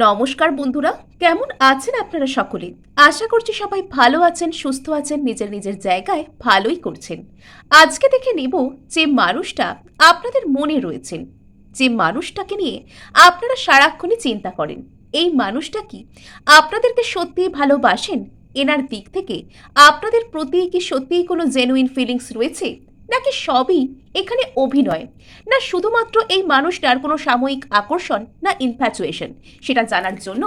নমস্কার বন্ধুরা, কেমন আছেন আপনারা সকলে? আশা করছি সবাই ভালো আছেন, সুস্থ আছেন, নিজের নিজের জায়গায় ভালোই করছেন। আজকে দেখে নেব যে মানুষটা আপনাদের মনে রয়েছেন যে মানুষটাকে নিয়ে আপনারা সারাক্ষণই চিন্তা করেন। এই মানুষটা কি? আপনাদেরকে সত্যিই ভালোবাসেন? এনার দিক থেকে আপনাদের প্রতি কি সত্যিই কোনো জেনুইন ফিলিংস রয়েছে? নাকি সবই এখানে অভিনয়? না শুধুমাত্র এই মানুষটার কোনো সাময়িক আকর্ষণ, না ইনফ্যাচুয়েশন সেটা জানার জন্য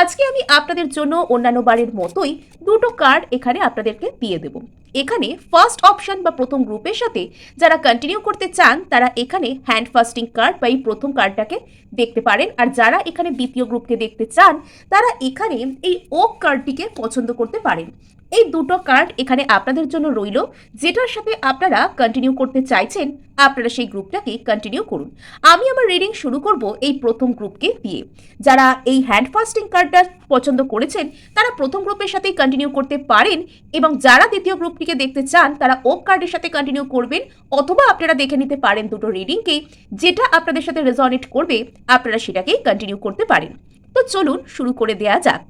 আজকে আমি আপনাদের জন্য অন্যান্য বারের মতোই দুটো কার্ড এখানে আপনাদেরকে দিয়ে দেব। এখানে ফার্স্ট অপশন বা প্রথম গ্রুপের সাথে যারা কন্টিনিউ করতে চান, তারা এখানে হ্যান্ড ফাস্টিং কার্ড বা এই প্রথম কার্ডটাকে দেখতে পারেন। আর যারা এখানে দ্বিতীয় গ্রুপকে দেখতে চান, তারা এখানে এই ওক কার্ডটিকে পছন্দ করতে পারেন। এই দুটো কার্ড এখানে আপনাদের জন্য রইল, যেটার সাথে আপনারা কন্টিনিউ করতে চাইছেন, আপনারা সেই গ্রুপটাকে কন্টিনিউ করুন। আমি আমার রিডিং শুরু করব এই প্রথম গ্রুপকে দিয়ে। যারা এই হ্যান্ড ফাস্টিং কার্ডটা পছন্দ করেছেন, তারা প্রথম গ্রুপের সাথেই কন্টিনিউ করতে পারেন এবং যারা দ্বিতীয় গ্রুপটিকে দেখতে চান, তারা ওক কার্ডের সাথে কন্টিনিউ করবেন, অথবা আপনারা দেখে নিতে পারেন দুটো রিডিংকেই যেটা আপনাদের সাথে রেজনেট করবে, আপনারা সেটাকেই কন্টিনিউ করতে পারেন। তো চলুন শুরু করে দেয়া যাক।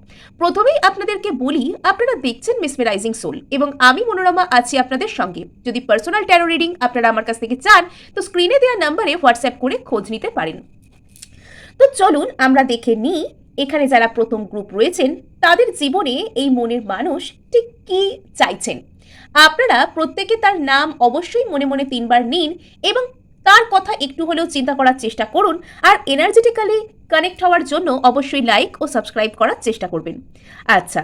প্রথমেই আপনাদেরকে বলি, আপনারা দেখছেন মিসমেরাইজিং সোল এবং আমি মনোরমা আছি আপনাদের সঙ্গে। যদি পার্সোনাল ট্যারো রিডিং আপনারা আমার কাছ থেকে চান, তো স্ক্রিনে দেওয়া নাম্বারে হোয়াটসঅ্যাপ করে খোঁজ নিতে পারেন। তো চলুন আমরা দেখে নিই, এখানে যারা প্রথম গ্রুপ রয়েছেন, তাদের জীবনে এই মনের মানুষ ঠিক কী চাইছেন? আপনারা প্রত্যেকে তার নাম অবশ্যই মনে মনে তিনবার নিন এবং তার কথা একটু হলেও চিন্তা করার চেষ্টা করুন আর এনার্জেটিক্যালি কানেক্ট হওয়ার জন্য অবশ্যই লাইক ও সাবস্ক্রাইব করার চেষ্টা করবেন। আচ্ছা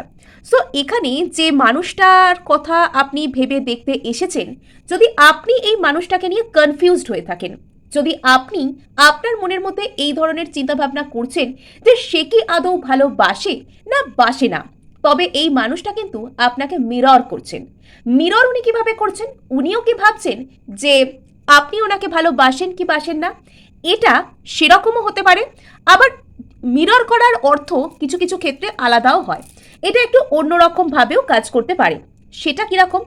সো এখানে যে মানুষটার কথা আপনি ভেবে দেখতে এসেছেন, যদি আপনি এই মানুষটাকে নিয়ে কনফিউজড হয়ে থাকেন, যদি আপনি আপনার মনের মধ্যে এই ধরনের চিন্তাভাবনা করছেন যে সে কি আদৌ ভালোবাসে না বাসে না, তবে এই মানুষটা কিন্তু আপনাকে মিরর করছেন। মিরর উনি কীভাবে করছেন? উনিও কি ভাবছেন যে আপনি ওনাকে ভালোবাসেন কি বাসেন না? এটা সেরকমও হতে পারে, আবার মিরর করার অর্থ কিছু কিছু ক্ষেত্রে আলাদাও হয়। এটা একটু অন্যরকমভাবেও কাজ করতে পারে। সেটা কীরকম?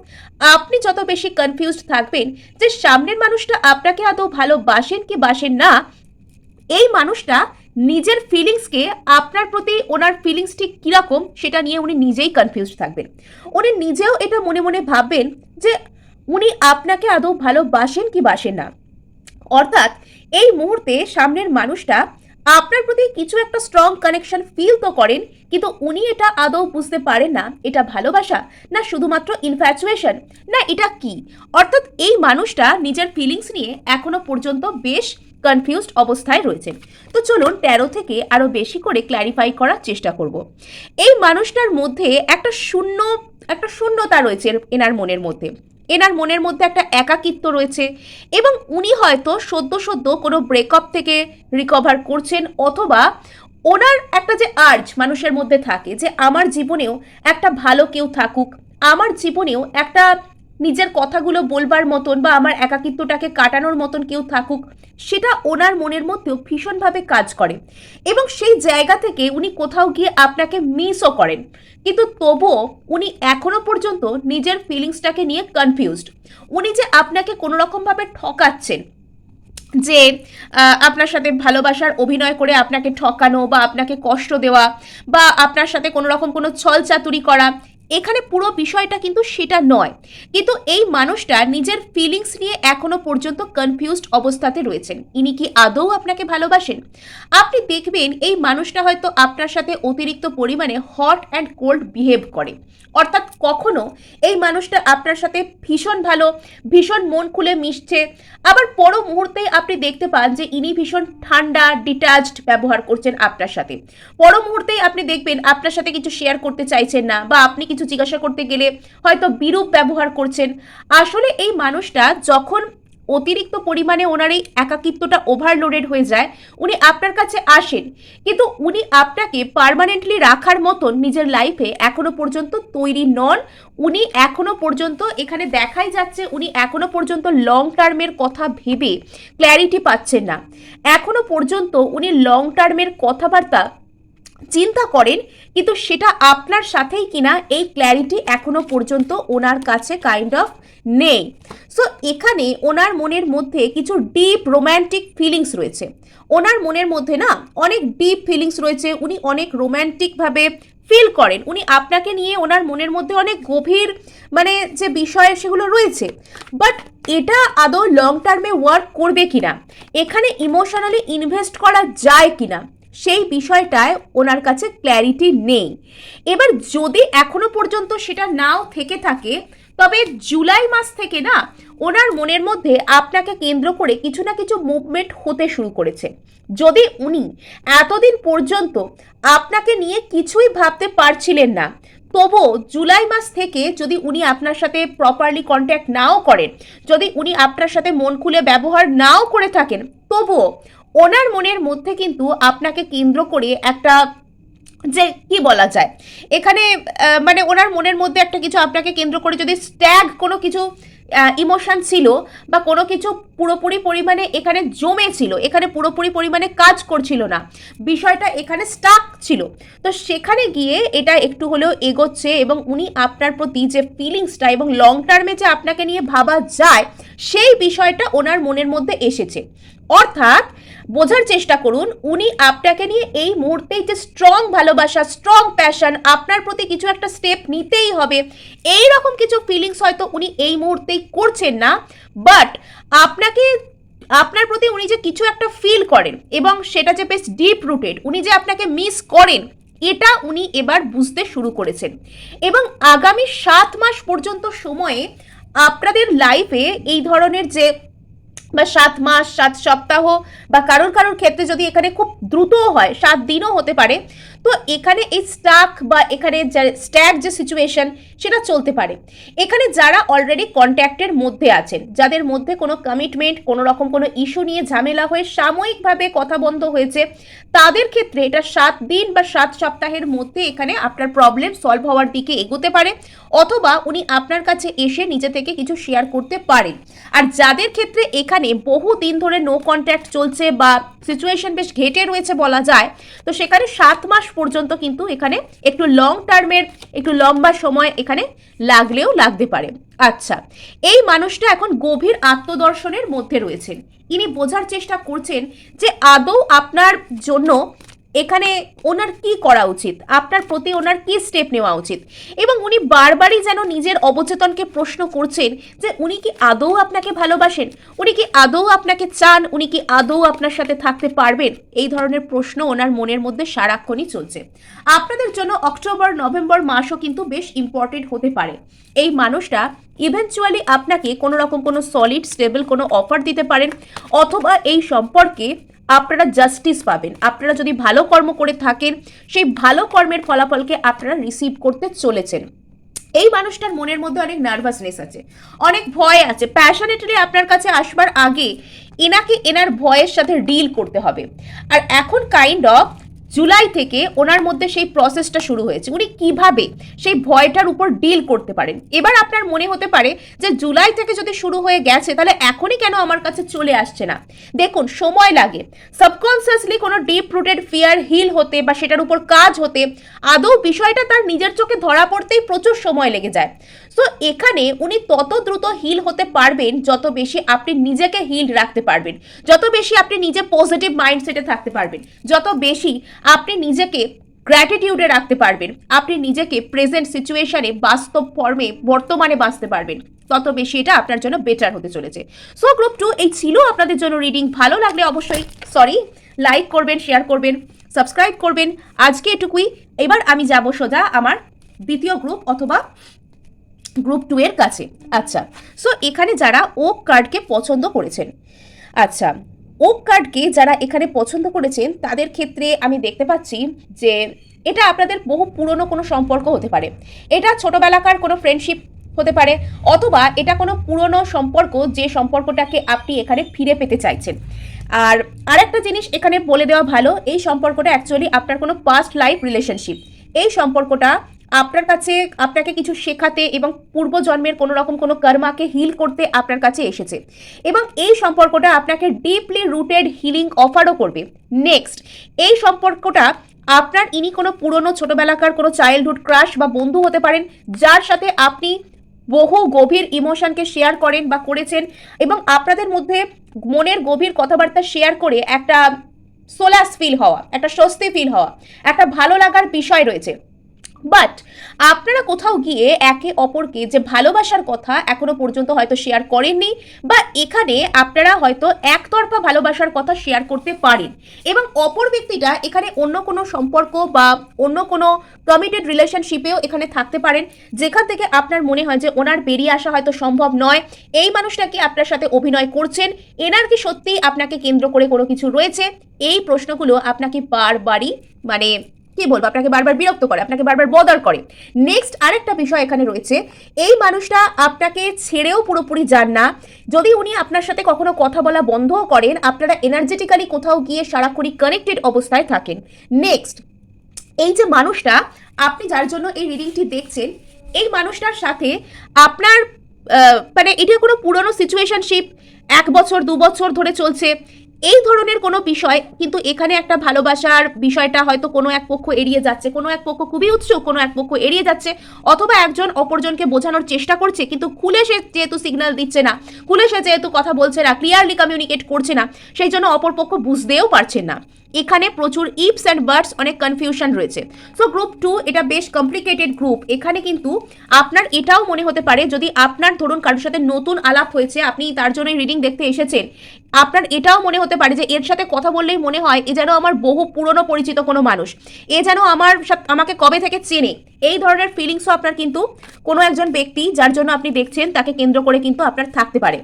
আপনি যত বেশি কনফিউজড থাকবেন যে সামনের মানুষটা আপনাকে আদৌ ভালোবাসেন কি বাসেন না, এই মানুষটা নিজের ফিলিংসকে আপনার প্রতি ওনার ফিলিংস ঠিক কীরকম সেটা নিয়ে উনি নিজেই কনফিউজড থাকবেন। উনি নিজেও এটা মনে মনে ভাববেন যে উনি আপনাকে আদৌ ভালোবাসেন কি বাসেন না? অর্থাৎ এই মুহূর্তে সামনের মানুষটা আপনার প্রতি কিছু একটা স্ট্রং কানেকশন ফিল তো করেন, কিন্তু উনি এটা আদৌ বুঝতে পারেন না, এটা ভালোবাসা না শুধুমাত্র ইনফ্যাচুয়েশন না এটা কি? অর্থাৎ এই মানুষটা নিজের ফিলিংস নিয়ে এখনও পর্যন্ত বেশ কনফিউজড অবস্থায় রয়েছেন তো চলুন তেরো থেকে আরও বেশি করে ক্ল্যারিফাই করার চেষ্টা করব। এই মানুষটার মধ্যে একটা শূন্য, একটা শূন্যতা রয়েছে এনার মনের মধ্যে। এনার মনের মধ্যে একটা একাকিত্ব রয়েছে এবং উনি হয়তো সদ্য সদ্য কোনো ব্রেকআপ থেকে রিকভার করছেন অথবা ওনার একটা যে আর্জ মানুষের মধ্যে থাকে যে আমার জীবনেও একটা ভালো কেউ থাকুক, আমার জীবনেও একটা নিজের কথাগুলো বলবার মতন বা আমার একাকিত্বটাকে কাটানোর মতন কেউ থাকুক, সেটা ওনার মনের মধ্যেও ভীষণভাবে কাজ করে। এবং সেই জায়গা থেকে উনি কোথাও গিয়ে আপনাকে মিসও করেন। কিন্তু তবুও উনি এখনও পর্যন্ত নিজের ফিলিংসটাকে নিয়ে কনফিউজড উনি যে আপনাকে কোনো রকমভাবে ঠকাচ্ছেন, যে আপনার সাথে ভালোবাসার অভিনয় করে আপনাকে ঠকানো বা আপনাকে কষ্ট দেওয়া বা আপনার সাথে কোনো রকম কোনো ছল চাতুরি করা এখানে পুরো বিষয়টা কিন্তু সেটা নয়। কিন্তু এই মানুষটা নিজের ফিলিংস নিয়ে এখনও পর্যন্ত কনফিউজড অবস্থাতে রয়েছেন। ইনি কি আদৌ আপনাকে ভালোবাসেন? আপনি দেখবেন এই মানুষটা হয়তো আপনার সাথে অতিরিক্ত পরিমাণে হট অ্যান্ড কোল্ড বিহেভ করে। অর্থাৎ কখনো এই মানুষটা আপনার সাথে ভীষণ ভালো, ভীষণ মন খুলে মিশছে। আবার পর মুহূর্তেই আপনি দেখতে পান যে ইনি ভীষণ ঠান্ডা ডিটাচড ব্যবহার করছেন আপনার সাথে। পর মুহূর্তেই আপনি দেখবেন আপনার সাথে কিছু শেয়ার করতে চাইছেন না বা আপনি কিছু জিজ্ঞাসা করতে গেলে হয়তো বিরূপ ব্যবহার করছেন। আসলে এই মানুষটা যখন অতিরিক্ত পরিমাণে ওনার এই একাকিত্বটা ওভারলোডেড হয়ে যায়, উনি আপনার কাছে আসেন। কিন্তু উনি আপনাকে পার্মানেন্টলি রাখার মতন নিজের লাইফে এখনও পর্যন্ত তৈরি নন। উনি এখনও পর্যন্ত এখানে দেখাই যাচ্ছে উনি এখনও পর্যন্ত লং টার্মের কথা ভেবে ক্ল্যারিটি পাচ্ছেন না। এখনও পর্যন্ত উনি লং টার্মের কথাবার্তা চিন্তা করেন, কিন্তু সেটা আপনার সাথেই কিনা এই ক্ল্যারিটি এখনও পর্যন্ত ওনার কাছে কাইন্ড অফ নেই। সো এখানে ওনার মনের মধ্যে কিছু ডিপ রোম্যান্টিক ফিলিংস রয়েছে। ওনার মনের মধ্যে না অনেক ডিপ ফিলিংস রয়েছে, উনি অনেক রোম্যান্টিকভাবে ফিল করেন। উনি আপনাকে নিয়ে ওনার মনের মধ্যে অনেক গভীর মানে যে বিষয় সেগুলো রয়েছে। বাট এটা আদৌ লং টার্মে ওয়ার্ক করবে কিনা? এখানে ইমোশনালি ইনভেস্ট করা যায় কিনা? সেই বিষয়টায় ওনার কাছে ক্ল্যারিটি নেই। এবার যদি এখনও পর্যন্ত সেটা নাও থেকে থাকে, তবে জুলাই মাস থেকে না ওনার মনের মধ্যে আপনাকে কেন্দ্র করে কিছু না কিছু মুভমেন্ট হতে শুরু করেছে। যদি উনি এতদিন পর্যন্ত আপনাকে নিয়ে কিছুই ভাবতে পারছিলেন না তবুও জুলাই মাস থেকে যদি উনি আপনার সাথে প্রপারলি কন্ট্যাক্ট নাও করেন, যদি উনি আপনার সাথে মন খুলে ব্যবহার নাও করে থাকেন, তবুও ওনার মনের মধ্যে কিন্তু আপনাকে কেন্দ্র করে একটা যে কি বলা যায়, এখানে মানে ওনার মনের মধ্যে একটা কিছু আপনাকে কেন্দ্র করে যদি স্ট্যাগ কোনো কিছু ইমোশন ছিল বা কোনো কিছু পুরোপুরি পরিমাণে এখানে জমে ছিল এখানে পুরোপুরি পরিমাণে কাজ করছিল না, বিষয়টা এখানে স্টাক ছিল, তো সেখানে গিয়ে এটা একটু হলেও এগোচ্ছে এবং উনি আপনার প্রতি যে ফিলিংসটা এবং লং টার্মে যে আপনাকে নিয়ে ভাবা যায়, সেই বিষয়টা ওনার মনের মধ্যে এসেছে। অর্থাৎ বোঝার চেষ্টা করুন, উনি আপনাকে নিয়ে এই মুহূর্তেই যে স্ট্রং ভালোবাসা স্ট্রং প্যাশন আপনার প্রতি কিছু একটা স্টেপ নিতেই হবে। এই রকম কিছু ফিলিংস হয়তো উনি এই মুহূর্তেই করছেন না বাট আপনাকে, আপনার প্রতি উনি যে কিছু একটা ফিল করেন এবং সেটা যে বেশ ডিপ রুটেড উনি যে আপনাকে মিস করেন, এটা উনি এবার বুঝতে শুরু করেছেন। এবং আগামী সাত মাস পর্যন্ত সময়ে আপনাদের লাইফে এই ধরনের যে বা সাত মাস, সাত সপ্তাহ বা কারোর কারোর ক্ষেত্রে যদি এখানে খুব দ্রুতও হয়, সাত দিনও হতে পারে, তো এখানে এই স্টাক বা এখানে স্ট্যাক যে সিচুয়েশন সেটা চলতে পারে। এখানে যারা অলরেডি কন্ট্যাক্টের মধ্যে আছেন, যাদের মধ্যে কোনো কমিটমেন্ট কোনো রকম কোনো ইস্যু নিয়ে ঝামেলা হয়ে সাময়িকভাবে কথা বন্ধ হয়েছে, তাদের ক্ষেত্রে এটা সাত দিন বা সাত সপ্তাহের মধ্যে এখানে আপনার প্রবলেম সলভ হওয়ার দিকে এগোতে পারে। অথবা উনি আপনার কাছে এসে নিজে থেকে কিছু শেয়ার করতে পারেন। আর যাদের ক্ষেত্রে এখানে বহু দিন ধরে নো কন্ট্যাক্ট চলছে বা সিচুয়েশন বেশ ঘেটে রয়েছে বলা যায়, তো সেখানে সাত মাস পর্যন্ত কিন্তু এখানে একটু লং টার্মের একটু লম্বা সময় এখানে লাগলেও লাগতে পারে। আচ্ছা এই মানুষটা এখন গভীর আত্মদর্শনের মধ্যে রয়েছেন। ইনি বোঝার চেষ্টা করছেন যে আদৌ আপনার জন্য এখানে ওনার কি করা উচিত? আপনার প্রতি ওনার কি স্টেপ নেওয়া উচিত? এবং উনি বারবারই যেন নিজের অবচেতনকে প্রশ্ন করছেন যে উনি কি আদৌ আপনাকে ভালোবাসেন? উনি কি আদৌ আপনাকে চান? উনি কি আদৌ আপনার সাথে থাকতে পারবেন? এই ধরনের প্রশ্ন ওনার মনের মধ্যে সারাক্ষণই চলছে। আপনাদের জন্য অক্টোবর, নভেম্বর মাসও কিন্তু বেশ ইম্পর্টেন্ট হতে পারে। এই মানুষটা ইভেনচুয়ালি আপনাকে কোনো রকম কোনো সলিড স্টেবল কোনো অফার দিতে পারেন, অথবা এই সম্পর্কে আপনারা জাস্টিস পাবেন। আপনারা যদি ভালো কর্ম করে থাকেন, সেই ভালো কর্মের ফলাফলকে আপনারা রিসিভ করতে চলেছেন। এই মানুষটার মনের মধ্যে অনেক নার্ভাসনেস আছে। অনেক ভয় আছে। প্যাশনেটলি আপনার কাছে আসবার আগে, এনাকে এনার ভয়ের সাথে ডিল করতে হবে। আর এখন কাইন্ড অফ জুলাই থেকে ওনার মধ্যে সেই প্রসেসটা শুরু হয়েছে। উনি কীভাবে সেই ভয়টার উপর ডিল করতে পারেন? এবার আপনার মনে হতে পারে যে জুলাই থেকে যদি শুরু হয়ে গেছে, তাহলে এখনই কেন আমার কাছে চলে আসছে না? দেখুন, সময় লাগে। সাবকনসিয়াসলি কোনো ডিপ রুটেড ফিয়ার হিল হতে বা সেটার উপর কাজ হতে, আদৌ বিষয়টা তার নিজের চোখে ধরা পড়তেই প্রচুর সময় লেগে যায়। সো এখানে উনি তত দ্রুত হিল হতে পারবেন যত বেশি আপনি নিজেকে হিল রাখতে পারবেন। যত বেশি আপনি নিজে পজিটিভ মাইন্ডসেটে থাকতে পারবেন, যত বেশি আপনি নিজেকে গ্র্যাটিটিউডে রাখতে পারবেন, আপনি নিজেকে প্রেজেন্ট সিচুয়েশনে বাস্তব ফর্মে বর্তমানে বাঁচতে পারবেন, তত বেশি এটা আপনার জন্য বেটার হতে চলেছে। সো গ্রুপ টু এই ছিল আপনাদের জন্য রিডিং ভালো লাগলে অবশ্যই সরি লাইক করবেন শেয়ার করবেন সাবস্ক্রাইব করবেন। আজকে এটুকুই। এবার আমি যাব সোজা আমার দ্বিতীয় গ্রুপ অথবা গ্রুপ টু এর কাছে। আচ্ছা সো এখানে যারা ওক কার্ডকে পছন্দ করেছেন আচ্ছা ওক কার্ডকে যারা এখানে পছন্দ করেছেন, তাদের ক্ষেত্রে আমি দেখতে পাচ্ছি যে এটা আপনাদের বহু পুরনো কোনো সম্পর্ক হতে পারে। এটা ছোটোবেলাকার কোনো ফ্রেন্ডশিপ হতে পারে, অথবা এটা কোনো পুরনো সম্পর্ক যে সম্পর্কটাকে আপনি এখানে ফিরে পেতে চাইছেন। আর আরেকটা জিনিস এখানে বলে দেওয়া ভালো, এই সম্পর্কটা অ্যাকচুয়ালি আপনার কোনো পাস্ট লাইফ রিলেশনশিপ এই সম্পর্কটা আপনার কাছে, আপনাকে কিছু শেখাতে এবং পূর্বজন্মের কোনো রকম কোনো কর্মাকে হিল করতে আপনার কাছে এসেছে। এবং এই সম্পর্কটা আপনাকে ডিপলি রুটেড হিলিং অফারও করবে। নেক্সট এই সম্পর্কটা আপনার ইনি কোনো পুরনো ছোটবেলাকার কোনো চাইল্ডহুড ক্রাশ বা বন্ধু হতে পারেন, যার সাথে আপনি বহু গভীর ইমোশনকে শেয়ার করেন বা করেছেন এবং আপনাদের মধ্যে মনের গভীর কথাবার্তা শেয়ার করে একটা সোলাস ফিল হওয়া, একটা স্বস্তি ফিল হওয়া, একটা ভালো লাগার বিষয় রয়েছে। বাট আপনারা কোথাও গিয়ে একে অপরকে যে ভালোবাসার কথা এখনও পর্যন্ত হয়তো শেয়ার করেননি, বা এখানে আপনারা হয়তো একতরফা ভালোবাসার কথা শেয়ার করতে পারেন। এবং অপর ব্যক্তিটা এখানে অন্য কোনো সম্পর্ক বা অন্য কোনো কমিটেড রিলেশনশিপেও এখানে থাকতে পারেন, যেখান থেকে আপনার মনে হয় যে ওনার বেরিয়ে আসা হয়তো সম্ভব নয়। এই মানুষটা কি আপনার সাথে অভিনয় করছেন, এনার কি সত্যিই আপনাকে কেন্দ্র করে কোনো কিছু রয়েছে? এই প্রশ্নগুলো আপনাকে বারবারই মানে কি বলব? আপনাকে বারবার বিরক্ত করে, আপনাকে বারবার বদার করে। নেক্সট আরেকটা বিষয় এখানে রয়েছে। এই মানুষটা আপনাকে ছেড়েও পুরোপুরি যান না। যদি উনি আপনার সাথে কখনো কথা বলা বন্ধও করেন, আপনারা এনার্জেটিক্যালি কোথাও গিয়ে সারাক্ষণই কানেক্টেড অবস্থায় থাকেন। নেক্সট এই যে মানুষটা, আপনি যার জন্য এই রিডিংটি দেখছেন, এই মানুষটার সাথে আপনার মানে এটা কোনো পুরনো সিচুয়েশনশিপ এক বছর, দু বছর ধরে চলছে। এই ধরনের কোনো বিষয়, কিন্তু এখানে একটা ভালোবাসার বিষয়টা হয়তো কোনো এক পক্ষ এড়িয়ে যাচ্ছে, কোনো এক পক্ষ খুবই উৎসুক কোনো এক পক্ষ এড়িয়ে যাচ্ছে, অথবা একজন অপরজনকে বোঝানোর চেষ্টা করছে, কিন্তু খুলে সে যেহেতু সিগন্যাল দিচ্ছে না, খুলে সে যেহেতু কথা বলছে না ক্লিয়ারলি কমিউনিকেট করছে না, সেই জন্য অপর পক্ষ বুঝতেও পারছেন না। এখানে প্রচুর ইপস অ্যান্ড বার্ডস অনেক কনফিউশন রয়েছে। সো গ্রুপ টু এটা বেশ কমপ্লিকেটেড গ্রুপ এখানে কিন্তু আপনার এটাও মনে হতে পারে, যদি আপনার, ধরুন কারোর সাথে নতুন আলাপ হয়েছে, আপনি তার জন্য রিডিং দেখতে এসেছেন, আপনার এটাও মনে হতে পারে যে এর সাথে কথা বললেই মনে হয় এ যেন আমার বহু পুরনো পরিচিত কোনো মানুষ। এ যেন আমার আমাকে কবে থেকে চেনে? এই ধরনের ফিলিংসও আপনার কিন্তু কোনো একজন ব্যক্তি যার জন্য আপনি দেখছেন তাকে কেন্দ্র করে কিন্তু আপনার থাকতে পারে।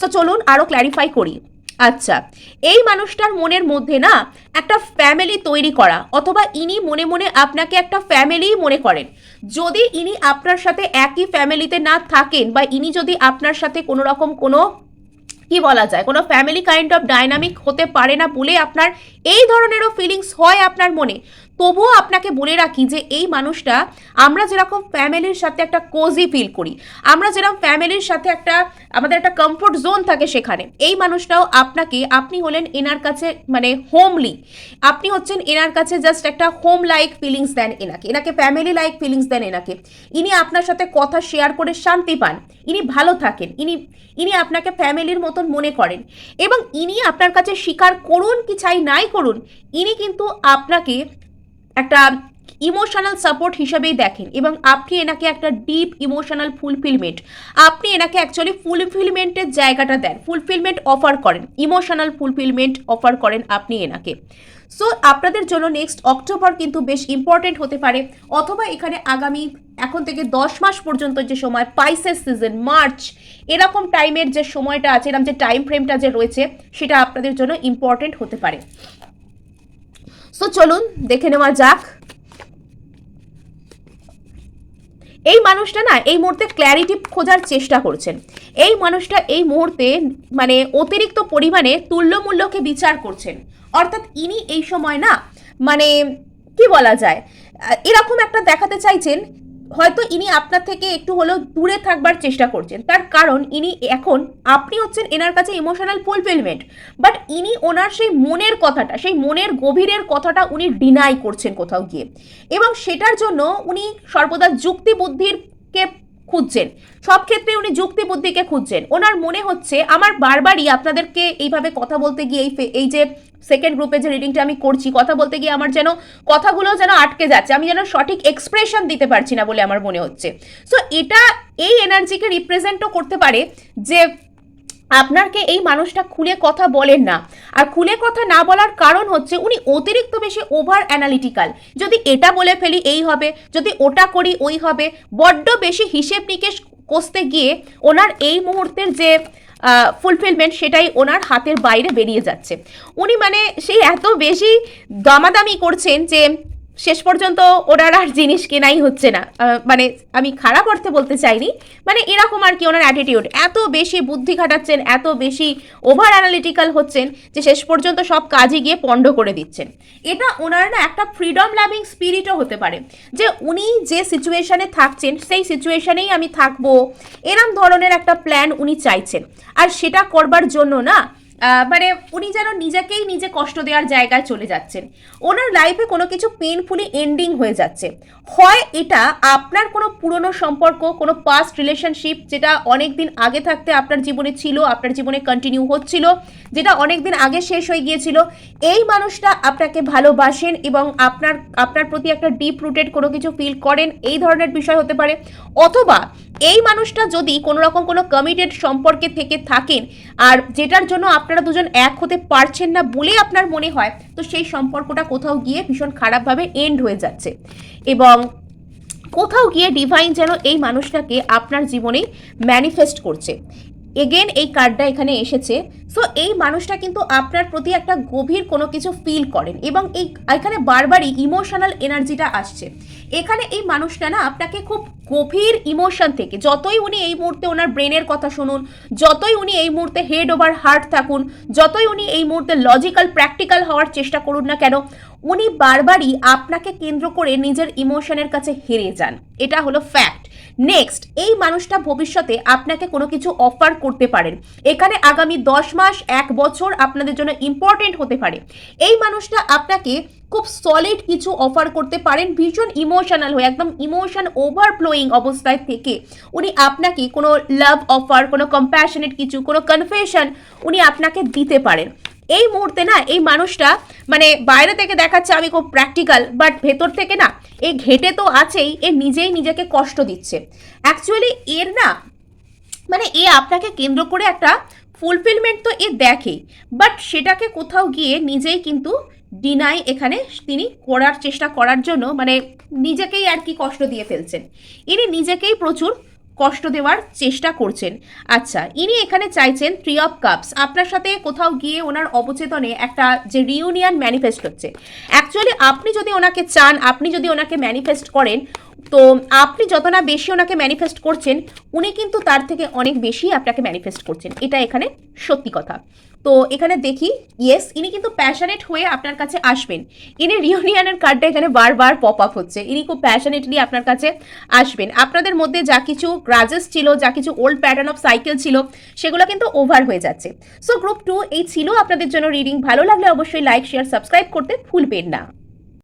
সো চলুন আরও ক্ল্যারিফাই করি। আচ্ছা এই মানুষটার মনের মধ্যে না একটা ফ্যামিলি তৈরি করা অথবা ইনি মনে মনে আপনাকে একটা ফ্যামিলি মনে করেন। যদি ইনি আপনার সাথে একই ফ্যামিলিতে না থাকেন বা ইনি যদি আপনার সাথে কোনো রকম কোনো কি বলা যায়? কোনো ফ্যামিলি কাইন্ড অফ ডাইনামিক হতে পারে না বলে আপনার এই ধরনেরও ফিলিংস হয় আপনার মনে। তবুও আপনাকে বলে রাখি যে এই মানুষটা, আমরা যেরকম ফ্যামিলির সাথে একটা কোজি ফিল করি, আমরা যেরকম ফ্যামিলির সাথে একটা, আমাদের একটা কমফোর্ট জোন থাকে সেখানে, এই মানুষটাও আপনাকে, আপনি হলেন এনার কাছে মানে হোমলি আপনি হচ্ছেন এনার কাছে জাস্ট একটা হোম লাইক ফিলিংস দেন এনাকে এনাকে ফ্যামিলি লাইক ফিলিংস দেন এনাকে। ইনি আপনার সাথে কথা শেয়ার করে শান্তি পান, ইনি ভালো থাকেন, ইনি ইনি আপনাকে ফ্যামিলির মতন মনে করেন এবং ইনি আপনার কাছে স্বীকার করুন কি চাই নাই করুন, ইনি কিন্তু আপনাকে একটা ইমোশনাল সাপোর্ট হিসাবেই দেখেন এবং আপনি এনাকে একটা ডিপ ইমোশনাল ফুলফিলমেন্ট আপনি এনাকে অ্যাকচুয়ালি ফুলফিলমেন্টের জায়গাটা দেন ফুলফিলমেন্ট অফার করেন ইমোশনাল ফুলফিলমেন্ট অফার করেন আপনি এনাকে। সো আপনাদের জন্য নেক্সট অক্টোবর কিন্তু বেশ ইম্পর্টেন্ট হতে পারে, অথবা এখানে আগামী এখন থেকে দশ মাস পর্যন্ত যে সময় পাইসেস সিজন মার্চ এরকম টাইমের যে সময়টা আছে, এরকম যে টাইম ফ্রেমটা যে রয়েছে, সেটা আপনাদের জন্য ইম্পর্টেন্ট হতে পারে। সো চলুন, দেখে নেওয়া যাক। এই মানুষটা না, এই মুহূর্তে ক্ল্যারিটি খোঁজার চেষ্টা করছেন। এই মানুষটা এই মুহূর্তে মানে অতিরিক্ত পরিমাণে তুল্যমূল্যকে বিচার করছেন। অর্থাৎ ইনি এই সময় না মানে কি বলা যায় এরকম একটা দেখাতে চাইছেন হয়তো ইনি আপনার থেকে একটু হলেও দূরে থাকবার চেষ্টা করছেন। তার কারণ ইনি এখন, আপনি হচ্ছেন এনার কাছে ইমোশনাল ফুলফিলমেন্ট বাট ইনি ওনার সেই মনের কথাটা, সেই মনের গভীরের কথাটা উনি ডিনাই করছেন কোথাও গিয়ে। এবং সেটার জন্য উনি সর্বদা যুক্তি বুদ্ধিরকে খুঁজছেন। সব ক্ষেত্রে উনি যুক্তি বুদ্ধিকে খুঁজছেন। ওনার মনে হচ্ছে, আমার বারবারই আপনাদেরকে এইভাবে কথা বলতে গিয়ে এই এই যে সেকেন্ড গ্রুপে যে রিডিংটা আমি করছি, কথা বলতে গিয়ে আমার যেন কথাগুলো যেন আটকে যাচ্ছে, আমি যেন সঠিক এক্সপ্রেশন দিতে পারছি না বলে আমার মনে হচ্ছে। সো এটা এই এনার্জিকে রিপ্রেজেন্টও করতে পারে যে আপনাকে এই মানুষটা খুলে কথা বলেন না। আর খুলে কথা না বলার কারণ হচ্ছে, উনি অতিরিক্ত বেশি ওভার অ্যানালিটিক্যাল যদি এটা বলে ফেলি, এই হবে, যদি ওটা করি, ওই হবে, বড্ড বেশি হিসেব নিকেশ কষতে গিয়ে, ওনার এই মুহূর্তের যে ফুলফিলমেন্ট সেটাই ওনার হাতের বাইরে বেরিয়ে যাচ্ছে। উনি মানে সেই এত বেশি দামাদামি করছেন যে শেষ পর্যন্ত ওনার আর জিনিস কেনাই হচ্ছে না। মানে আমি খারাপ অর্থে বলতে চাইনি। মানে এরকম আর কি ওনার অ্যাটিটিউড এত বেশি বুদ্ধি খাটাচ্ছেন, এত বেশি ওভার অ্যানালিটিক্যাল হচ্ছেন যে শেষ পর্যন্ত সব কাজে গিয়ে পণ্ড করে দিচ্ছেন। এটা ওনার না একটা ফ্রিডম লাভিং স্পিরিটও হতে পারে। যে উনি যে সিচুয়েশানে থাকছেন, সেই সিচুয়েশানেই আমি থাকব। এরম ধরনের একটা প্ল্যান উনি চাইছেন। আর সেটা করবার জন্য না মানে উনি যেন নিজেকেই নিজে কষ্ট দেওয়ার জায়গায় চলে যাচ্ছেন। ওনার লাইফে কোনো কিছু পেনফুলি এন্ডিং হয়ে যাচ্ছে। হয় এটা আপনার কোনো পুরনো সম্পর্ক, কোনো পাস্ট রিলেশনশিপ যেটা অনেক দিন আগে থাকতে আপনার জীবনে ছিল, আপনার জীবনে কন্টিনিউ হচ্ছিল, যেটা অনেক দিন আগে শেষ হয়ে গিয়েছিল, এই মানুষটা আপনাকে ভালোবাসেন এবং আপনার আপনার প্রতি একটা ডিপ রুটেড কোনো কিছু ফিল করেন, এই ধরনের বিষয় হতে পারে। অথবা এই মানুষটা যদি কোনো রকম কোনো কমিটেড সম্পর্কে থেকে থাকেন, আর যেটার জন্য আপনারা দুজন এক হতে পারছেন না বলে আপনার মনে হয়, তো সেই সম্পর্কটা কোথাও গিয়ে ভীষণ খারাপভাবে এন্ড হয়ে যাচ্ছে। এবং কোথাও গিয়ে ডিভাইন যেন এই মানুষটাকে আপনার জীবনেই ম্যানিফেস্ট করছে। এগেন এই কার্ডটা এখানে এসেছে। সো এই মানুষটা কিন্তু আপনার প্রতি একটা গভীর কোনো কিছু ফিল করেন এবং এই, এখানে বারবারই ইমোশনাল এনার্জিটা আসছে। এখানে এই মানুষটা না আপনাকে খুব গভীর ইমোশন থেকে, যতই উনি এই মুহূর্তে ওনার ব্রেনের কথা শুনুন, যতই উনি এই মুহূর্তে হেড ওভার হার্ট থাকুন, যতই উনি এই মুহূর্তে লজিক্যাল প্র্যাকটিক্যাল হওয়ার চেষ্টা করুন না কেন, উনি বারবারই আপনাকে কেন্দ্র করে নিজের ইমোশনের কাছে হেরে যান। এটা হলো ফ্যাক্ট নেক্সট এই মানুষটা ভবিষ্যতে আপনাকে কোনো কিছু অফার করতে পারেন। এখানে আগামী দশ মাস, এক বছর আপনাদের জন্য ইম্পর্টেন্ট হতে পারে। এই মানুষটা আপনাকে খুব সলিড কিছু অফার করতে পারেন, ভীষণ ইমোশনাল হয়ে, একদম ইমোশন ওভারফ্লোয়িং অবস্থায় থেকে উনি আপনাকে কোনো লাভ অফার কোনো কম্প্যাশনেট কিছু, কোনো কনফেশন উনি আপনাকে দিতে পারেন। এই মুহূর্তে না, এই মানুষটা মানে বাইরে থেকে দেখাচ্ছে আমি খুব প্র্যাকটিক্যাল বাট ভেতর থেকে না এ ঘেটে তো আছেই, এ নিজেই নিজেকে কষ্ট দিচ্ছে। অ্যাকচুয়ালি এর না মানে এ আপনাকে কেন্দ্র করে একটা ফুলফিলমেন্ট তো এ দেখে বাট সেটাকে কোথাও গিয়ে নিজেই কিন্তু ডিনাই এখানে তিনি করার চেষ্টা করার জন্য মানে নিজেকেই আর কি কষ্ট দিয়ে ফেলছেন। ইনি নিজেকেই প্রচুর কষ্ট দেওয়ার চেষ্টা করছেন। আচ্ছা ইনি এখানে চাইছেন থ্রি অফ কাপস আপনার সাথে কোথাও গিয়ে ওনার অবচেতনে একটা যে রিউনিয়ন ম্যানিফেস্ট হচ্ছে। অ্যাকচুয়ালি আপনি যদি ওনাকে চান, আপনি যদি ওনাকে ম্যানিফেস্ট করেন তো আপনি যত না বেশি ওনাকে ম্যানিফেস্ট করছেন, উনি কিন্তু তার থেকে অনেক বেশি আপনাকে ম্যানিফেস্ট করছেন। এটা এখানে সত্যি কথা। তো এখানে দেখি ইয়েস ইনি কিন্তু প্যাশনেট হয়ে আপনার কাছে আসবেন। ইনি রিউনিয়নের কার্ডটা এখানে বারবার পপ আপ হচ্ছে। ইনি খুব প্যাশনেটলি আপনার কাছে আসবেন। আপনাদের মধ্যে যা কিছু গ্রাজেস ছিল, যা কিছু ওল্ড প্যাটার্ন অফ সাইকেল ছিল, সেগুলো কিন্তু ওভার হয়ে যাচ্ছে। সো গ্রুপ টু এই ছিল আপনাদের জন্য রিডিং ভালো লাগলে অবশ্যই লাইক শেয়ার সাবস্ক্রাইব করতে ভুলবেন না।